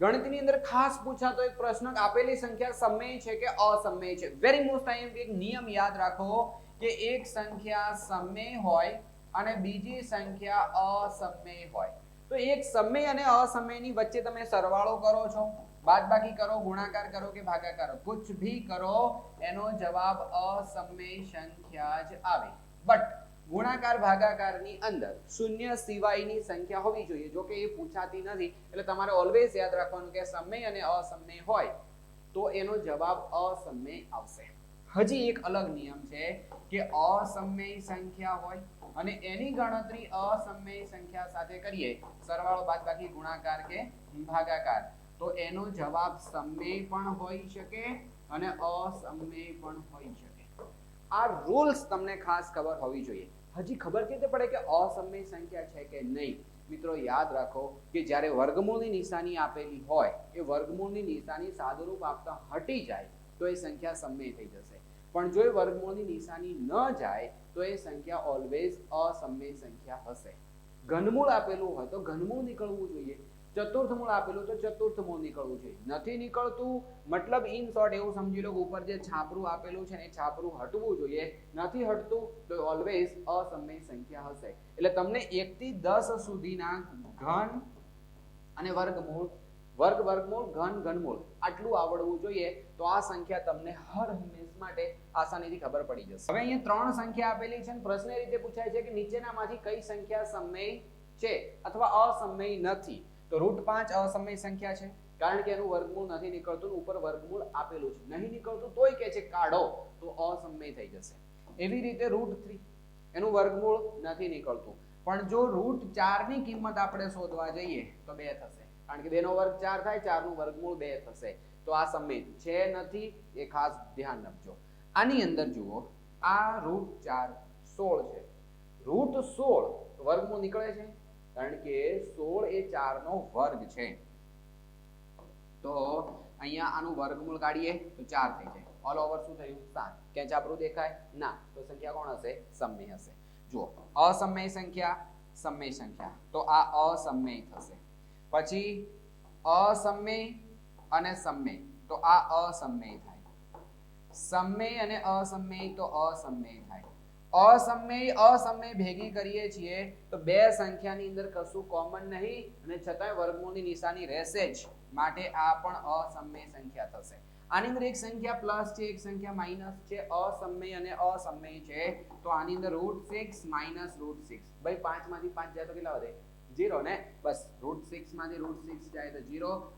ગણિતની અંદર ખાસ પૂછાતો એક પ્રશ્ન આપેલી સંખ્યા સમય છે કે અસમય છે? વેરી મોસ્ટ ટાઈમ એક નિયમ યાદ રાખો કે એક સંખ્યા સમય હોય અને બીજી સંખ્યા અસમય હોય. તો એક સમય અને અસમયની વચ્ચે તમે સરવાળો કરો છો, બાદબાકી કરો, ગુણાકાર કરો કે ભાગાકાર. કરો કુછ ભી કરો, એનો જવાબ અસમય સંખ્યા જ આવે. બટ ગુણાકાર, ભાગાકારની અંદર શૂન્ય સિવાયની સંખ્યા હોવી જોઈએ. જો કે એ પૂછાતી નથી, એટલે તમારે ઓલવેઝ યાદ રાખવાનું કે સમય અને અસમય હોય તો એનો જવાબ અસમય આવશે. હજી એક અલગ નિયમ છે કે અસમય સંખ્યા હોય અને એની ગણતરી અસમય સંખ્યા સાથે કરીએ. સરવાળો બાદબાકી ગુણાકાર કે ભાગાકાર. તો એનો જવાબ સમય પણ હોઈ શકે અને અસમય પણ હોઈ શકે. આ રૂલ્સ તમને ખાસ ખબર હોવી જોઈએ. હજી ખબર કેવી પડે કે અસમય સંખ્યા છે કે નહીં? મિત્રો, યાદ રાખો કે જ્યારે વર્ગમૂળની નિશાની આપેલી હોય, એ વર્ગમૂળની નિશાની સાદુરૂપ આપતા હટી જાય, તો એ સંખ્યા સમય થઈ જશે. પણ જો એ વર્ગમૂળની નિશાની ન જાય, તો એ સંખ્યા ઓલવેઝ અસમય સંખ્યા હશે. ઘનમૂળ આપેલું હોય તો ઘનમૂળ નીકળવું જોઈએ. ચતુર્થ મૂળ આપેલું તો ચતુર્થ મૂળ નીકળવું છે નથી નીકળતું, મતલબ ઇન શોર્ટ એવું સમજી લો ઉપર જે છાપરું આપેલું છે ને છાપરું હટવું જોઈએ. નથી હટતું તો ઓલવેઝ અસમય સંખ્યા હશે. એટલે તમને એક થી દસ સુધીના ઘન અને વર્ગમૂળ, વર્ગ, વર્ગમૂળ, ઘન, ઘનમૂળ આટલું આવડવું જોઈએ. તો આ સંખ્યા તમને હર હંમેશ માટે આસાનીથી ખબર પડી જશે. હવે અહીંયા ત્રણ સંખ્યા આપેલી છે પ્રશ્ન રીતે પૂછાય છે કે નીચેનામાંથી કઈ સંખ્યા સમય છે અથવા અસમય નથી. તો રૂટ પાંચ અસમય સંખ્યા છે. કારણ કે એનું વર્ગમૂળ નથી નીકળતું ઉપર વર્ગમૂળ આપેલું છે. નહીં નીકળતું તોય કે છે કાઢો, તો અસમય થઈ જશે. એવી રીતે રૂટ થ્રી, એનું વર્ગમૂળ નથી નીકળતું. પણ જો રૂટ ચારની કિંમત આપણે શોધવા જઈએ, તો બે થશે. કારણ કે બેનો વર્ગ ચાર થાય, ચારનું વર્ગમૂળ બે થશે. તો આ સમય છે નથી, એ ખાસ ધ્યાન રાખજો. આની અંદર જુઓ, આ રૂટ ચાર સોળ છે. રૂટ સોળ વર્ગમૂળ નીકળે છે? કારણ કે સોળ એ ચારનો વર્ગ છે. તો અહીંયા આનું વર્ગમૂળ કાઢીએ તો ચાર થઈ જાય. ઓલ ઓવર શું થયું? સાત. ક્યાં ચાપરું દેખાય? ના. તો સંખ્યા કોણ હશે? સમય હશે. જુઓ. અસમય સંખ્યા, સમય સંખ્યા. તો આ અસમય થશે. પછી અસમય અને સમય. તો આ અસમય થાય. સમય અને અસમય તો અસમય થાય. અસમય અસમય ભેગી કરીએ છીએ, તો બે સંખ્યાની અંદર કશું કોમન નહીં અને છતાંય વર્ગમૂળની નિશાની રહેશે જ. માટે આ પણ અસમય સંખ્યા થશે. આની અંદર એક સંખ્યા પ્લસ છે, એક સંખ્યા માઇનસ છે, અસમય અને અસમય છે. તો આની અંદર root six minus root six ભાઈ પાંચમાંથી પાંચ જાય તો કેટલા વધે? જીરો ને? બસ રૂટ સિક્સમાંથી રૂટ સિક્સ જાય તો જીરો